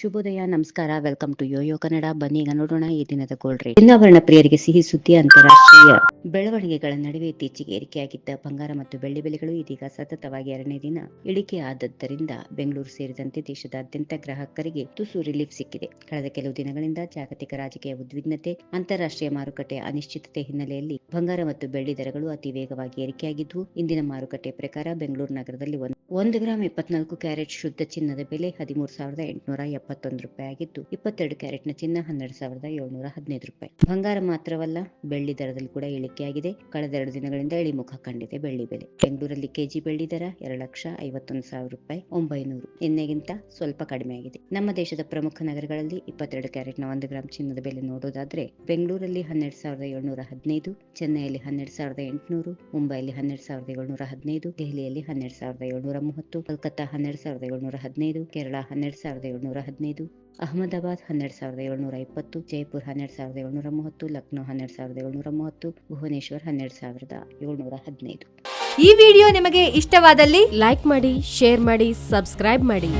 ಶುಭೋದಯ, ನಮಸ್ಕಾರ. Welcome to Yoyo Kannada. ಬನ್ನಿ, ಈಗ ನೋಡೋಣ ಈ ದಿನದ ಗೋಲ್ಡ್ ರೇಟ್. ಚಿನ್ನಾಭರಣ ಪ್ರಿಯರಿಗೆ ಸಿಹಿ ಸುದ್ದಿ ಅಂತಾರಾಷ್ಟ್ರೀಯ ಬೆಳವಣಿಗೆಗಳ ನಡುವೆ ಇತ್ತೀಚೆಗೆ ಏರಿಕೆಯಾಗಿದ್ದ ಬಂಗಾರ ಮತ್ತು ಬೆಳ್ಳಿ ಬೆಲೆಗಳು ಇದೀಗ ಸತತವಾಗಿ ಎರಡನೇ ದಿನ ಇಳಿಕೆ ಆದದ್ದರಿಂದ ಬೆಂಗಳೂರು ಸೇರಿದಂತೆ ದೇಶದಾದ್ಯಂತ ಗ್ರಾಹಕರಿಗೆ ತುಸು ರಿಲೀಫ್ ಸಿಕ್ಕಿದೆ. ಕಳೆದ ಕೆಲವು ದಿನಗಳಿಂದ ಜಾಗತಿಕ ರಾಜಕೀಯ ಉದ್ವಿಗ್ನತೆ, ಅಂತಾರಾಷ್ಟ್ರೀಯ ಮಾರುಕಟ್ಟೆ ಅನಿಶ್ಚಿತತೆ ಹಿನ್ನೆಲೆಯಲ್ಲಿ ಬಂಗಾರ ಮತ್ತು ಬೆಳ್ಳಿ ದರಗಳು ಅತಿ ವೇಗವಾಗಿ ಏರಿಕೆಯಾಗಿದ್ದು, ಇಂದಿನ ಮಾರುಕಟ್ಟೆ ಪ್ರಕಾರ ಬೆಂಗಳೂರು ನಗರದಲ್ಲಿ ಒಂದು ಗ್ರಾಮ್ ಇಪ್ಪತ್ನಾಲ್ಕು ಕ್ಯಾರೆಟ್ ಶುದ್ಧ ಚಿನ್ನದ ಬೆಲೆ ಹದಿಮೂರು ಸಾವಿರದ ಎಂಟುನೂರ ಎಪ್ಪತ್ತೊಂದು ರೂಪಾಯಿ ಆಗಿದ್ದು, ಇಪ್ಪತ್ತೆರಡು ಕ್ಯಾರೆಟ್ನ ಚಿನ್ನ ಹನ್ನೆರಡು ಸಾವಿರದ ಏಳ್ನೂರ ಹದಿನೈದು ರೂಪಾಯಿ. ಬಂಗಾರ ಮಾತ್ರವಲ್ಲ, ಬೆಳ್ಳಿ ದರದಲ್ಲಿ ಕೂಡ ಇಳಿಕೆಯಾಗಿದೆ. ಕಳೆದ ಎರಡು ದಿನಗಳಿಂದ ಇಳಿಮುಖ ಕಂಡಿದೆ ಬೆಳ್ಳಿ ಬೆಲೆ. ಬೆಂಗಳೂರಲ್ಲಿ ಕೆಜಿ ಬೆಳ್ಳಿ ದರ ಎರಡು ಲಕ್ಷ ಐವತ್ತೊಂದು ಸಾವಿರ ರೂಪಾಯಿ ಒಂಬೈನೂರು. ನಿನ್ನೆಗಿಂತ ಸ್ವಲ್ಪ ಕಡಿಮೆ ಆಗಿದೆ. ನಮ್ಮ ದೇಶದ ಪ್ರಮುಖ ನಗರಗಳಲ್ಲಿ ಇಪ್ಪತ್ತೆರಡು ಕ್ಯಾರೆಟ್ನ ಒಂದು ಗ್ರಾಮ್ ಚಿನ್ನದ ಬೆಲೆ ನೋಡೋದಾದ್ರೆ, ಬೆಂಗಳೂರಲ್ಲಿ ಹನ್ನೆರಡು ಸಾವಿರದ ಏಳ್ನೂರ ಹದಿನೈದು, ಚೆನ್ನೈಯಲ್ಲಿ ಹನ್ನೆರಡು ಸಾವಿರದ ಎಂಟುನೂರು, ಮುಂಬೈಯಲ್ಲಿ ಹನ್ನೆರಡು ಸಾವಿರದ ಏಳ್ನೂರ ಹದಿನೈದು, ದೆಹಲಿಯಲ್ಲಿ ಹನ್ನೆರಡು ಸಾವಿರದ ಏಳ್ನೂರ ಮೂವತ್ತು, ಕಲ್ಕತ್ತಾ ಹನ್ನೆರಡು ಸಾವಿರದ ಏಳ್ನೂರ ಹದಿನೈದು, ಕೇರಳ ಹನ್ನೆರಡು ಸಾವಿರದ ಏಳ್ನೂರ ಹದಿನೈದು, ಅಹಮದಾಬಾದ್ ಹನ್ನೆರಡು ಸಾವಿರದ ಏಳ್ನೂರ ಇಪ್ಪತ್ತು, ಜೈಪುರ್ ಹನ್ನೆರಡು ಸಾವಿರದ ಏಳ್ನೂರ ಮೂವತ್ತು, ಲಕ್ನೋ ಹನ್ನೆರಡು ಸಾವಿರದ ಏಳ್ನೂರ ಮೂವತ್ತು, ಭುವನೇಶ್ವರ್ ಹನ್ನೆರಡು ಸಾವಿರದ ಏಳ್ನೂರ ಹದಿನೈದು. ಈ ವಿಡಿಯೋ ನಿಮಗೆ ಇಷ್ಟವಾದಲ್ಲಿ ಲೈಕ್ ಮಾಡಿ, ಶೇರ್ ಮಾಡಿ, ಸಬ್ಸ್ಕ್ರೈಬ್ ಮಾಡಿ.